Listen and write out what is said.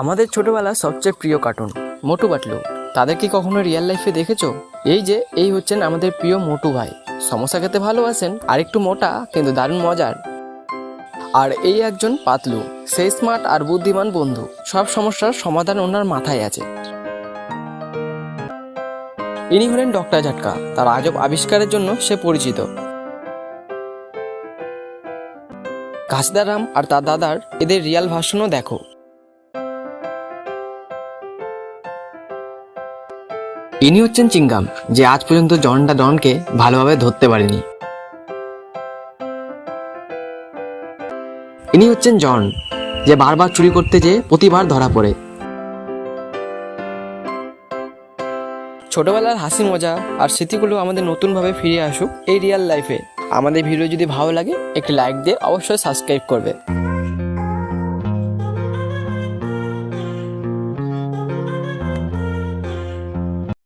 আমাদের ছোটবেলার সবচেয়ে প্রিয় কার্টুন মোটু পাতলু তাদের কি কখনো রিয়েল লাইফে দেখেছ? এই যে, এই হচ্ছেন আমাদের প্রিয় মোটু ভাই। সমস্যা খেতে ভালোবাসেন আর একটু মোটা, কিন্তু দারুণ মজার। আর এই একজন পাতলু সেই স্মার্ট আর বুদ্ধিমান বন্ধু। সব সমস্যার সমাধান ওনার মাথায় আছে। ইনি হলেন ডক্টর ঝাটকা। তার আজব আবিষ্কারের জন্য সে পরিচিত। ঘাসদারাম আর তার দাদার এদের রিয়াল ভাষণও দেখো। ইনি হচ্ছেন চিঙ্গাম যে আজ পর্যন্ত জনটা ডনকে ভালোভাবে ধরতে পারেনি। ইনি হচ্ছেন জন, যে বারবার চুরি করতে যেয়ে প্রতিবার ধরা পড়ে। ছোটবেলার হাসি মজা আর স্মৃতিগুলো আমাদের নতুনভাবে ফিরে আসুক এই রিয়েল লাইফে। আমাদের ভিডিও যদি ভালো লাগে, একটি লাইক দিয়ে অবশ্যই সাবস্ক্রাইব করবে।